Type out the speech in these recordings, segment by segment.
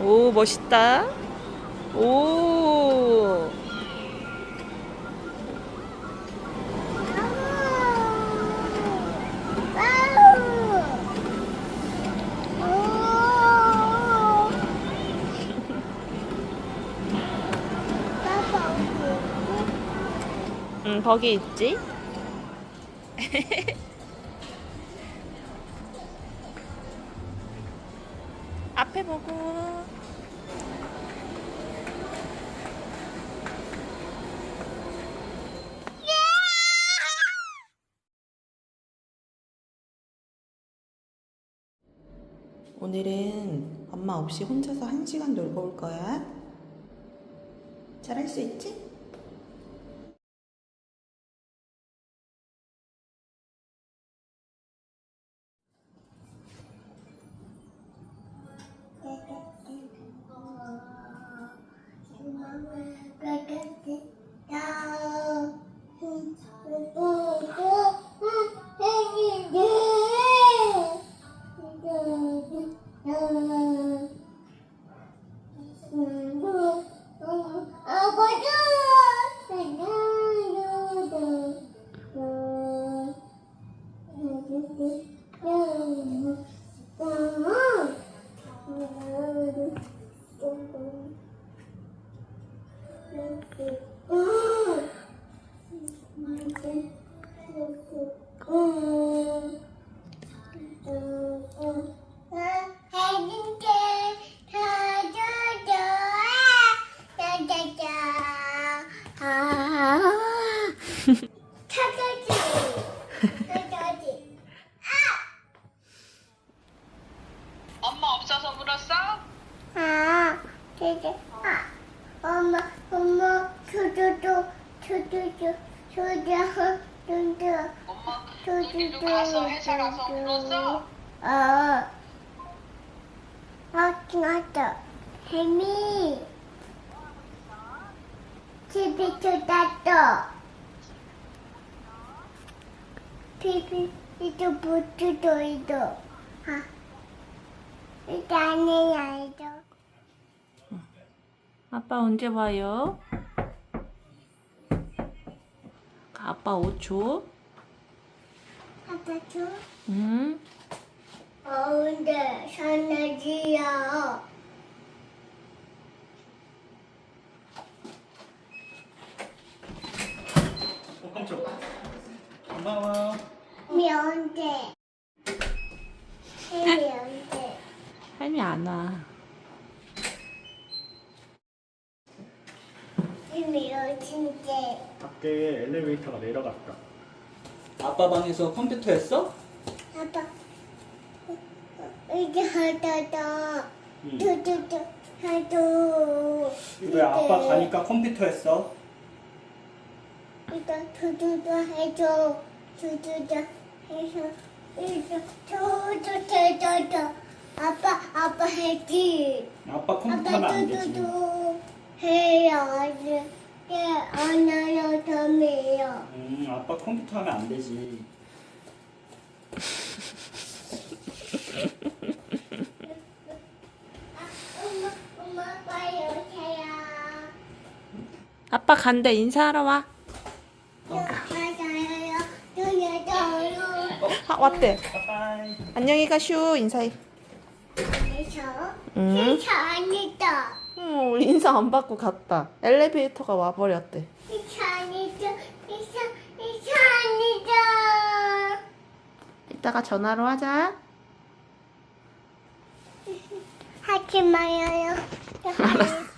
오, 멋있다. 오. 응, 거기 있지? 앞에 보고. 오늘은 엄마 없이 혼자서 한 시간 놀고 올 거야. 잘할 수 있지? 엄마 없어서 울었어? 아, 되게, 아, 엄마, 엄마, 저저저, 저저저, 저저, 저저, 엄마 저저저. 가서 회사 가서 울었어? 어, 아, 지났다. 혜미, 집에 쏟았어. 피피, 이도 부츠도 이도. 아, 이거 아니야, 이도. 아빠 언제 와요? 아빠 옷 줘? 아빠 줘? 응? 가운데 산나지야. 어, 깜짝. 고마워. 면대. 면대. 할미 안 와. 면대. 밖에 엘리베이터가 내려갔다. 아빠 방에서 컴퓨터 했어? 아빠. 이제 하다다. 응. 두두두. 하도. 왜 아빠 가니까 컴퓨터 했어? 이거 두두두 해줘. 두두두 해서. 이거 두두두 해줘. 아빠 아빠 해지. 아빠 컴퓨터 하면 아빠 안 되지. 두두두 해야지. 예, 안 해요, 담이에요. 음, 아빠 컴퓨터 하면 안 되지. 엄마, 엄마 빨리 오세요. 아빠 간대 인사하러 와. 아 왔대. 빠빠이. 안녕히 가슈 인사해. 그래서 응? 응 인사 안 받고 갔다. 엘리베이터가 와버렸대. 차 아니다. 안녕. 이따가 전화로 하자. 하지 마요. 알았어.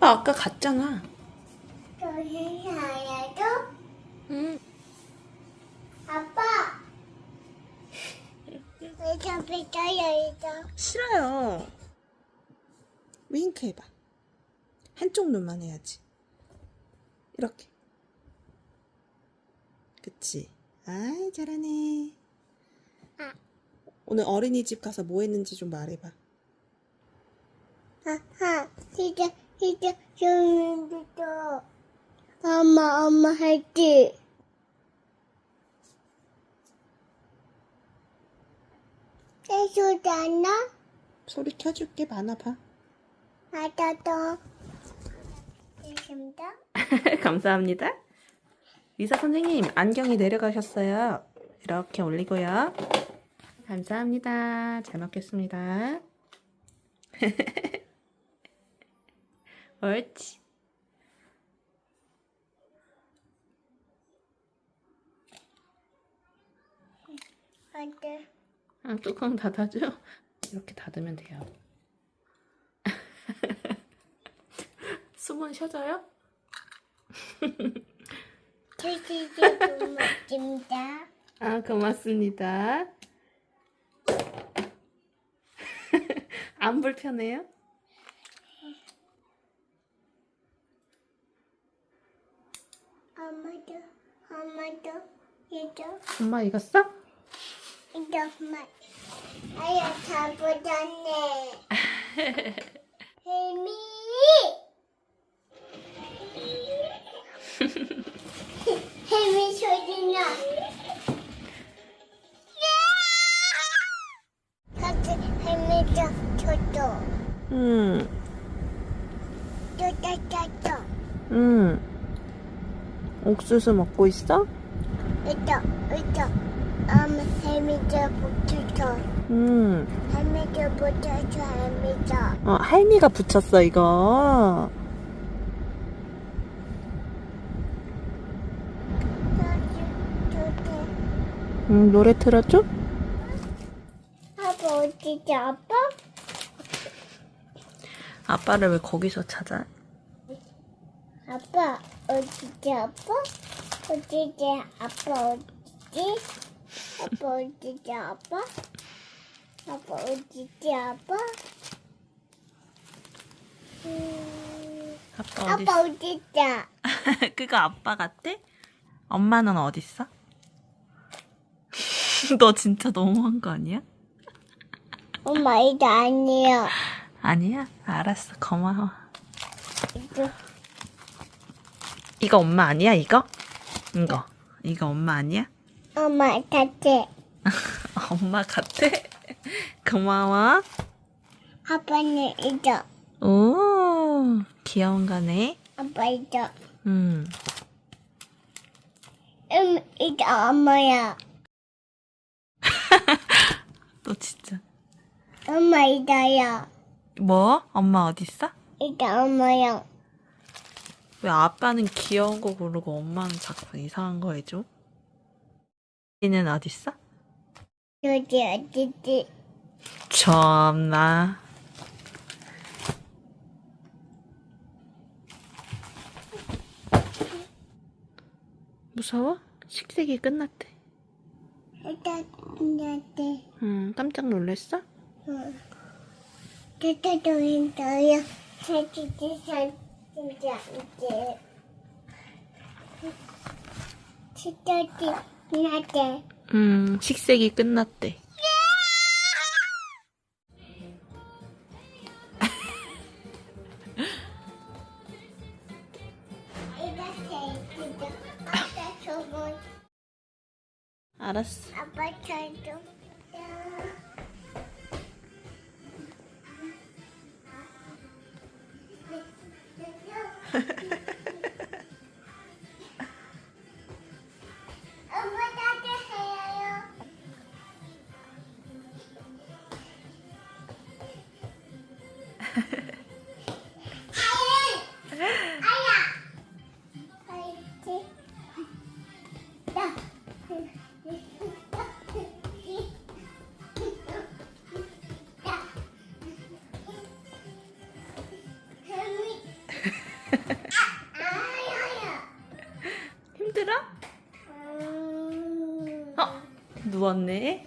아까 갔잖아. 떠요 싫어요. 윙크 해봐. 한쪽 눈만 해야지. 이렇게. 그치? 아이, 잘하네. 아. 오늘 어린이집 가서 뭐 했는지 좀 말해봐. 하하, 진짜, 진짜, 재밌어. 엄마, 엄마 할지. 않나? 소리 켜줄게, 많아봐. 맞아도. 됐습니다. 감사합니다. 의사 선생님, 안경이 내려가셨어요. 이렇게 올리고요. 감사합니다. 잘 먹겠습니다. 옳지. 안 돼. 아, 뚜껑 닫아줘. 이렇게 닫으면 돼요. 숨은 쉬어져요? 고맙습니다. 아, 고맙습니다. 안 불편해요? 엄마도, 엄마도, 이도, 엄마 이거 써? 이도 엄마. 아야, 잘 보잖네. 혜미! 혜미 소리나. 같이 혜미도 저도 응, 또따따또 응. 옥수수 먹고 있어? 이도 이도 엄마 혜미도 붙여줘 응. 혜미도 붙여줘 혜미도 어, 할미가 붙였어, 이거. 응, 노래 틀어줘? 아빠 어디지 아빠? 아빠를 왜 거기서 찾아? 아빠 어디지 아빠? 어디지 아빠 어디지? 아빠 어디지 아빠? 아빠 어디지 아빠? 음, 아빠 아빠 어디지? 그거 아빠 같아? 엄마는 어딨어? 너 진짜 너무한 거 아니야? 엄마 이거 아니야. 아니야? 알았어. 고마워. 이거 이거 엄마 아니야, 이거? 이거. 이거 엄마 아니야? 엄마 같아. 엄마 같아? 고마워. 아빠는 이거. 오, 귀여운 거네. 아빠 이거. 음. 음 이거 엄마야. 너 진짜. 엄마 이거야. 뭐? 엄마 어딨어? 이거 엄마야. 왜 아빠는 귀여운 거 고르고 엄마는 자꾸 이상한 거 해줘? 얘는 어딨어? 여기 어디지? 참나. 무서워? 식색이 끝났대. 이제 음, 깜짝 놀랐어? 응. 저도 힘들어요. 살찌지 살 진짜 진짜지 나한테 음, 식색이 끝났대. 알았어. 아빠 저도 힘들어? 음. 어? 누웠네?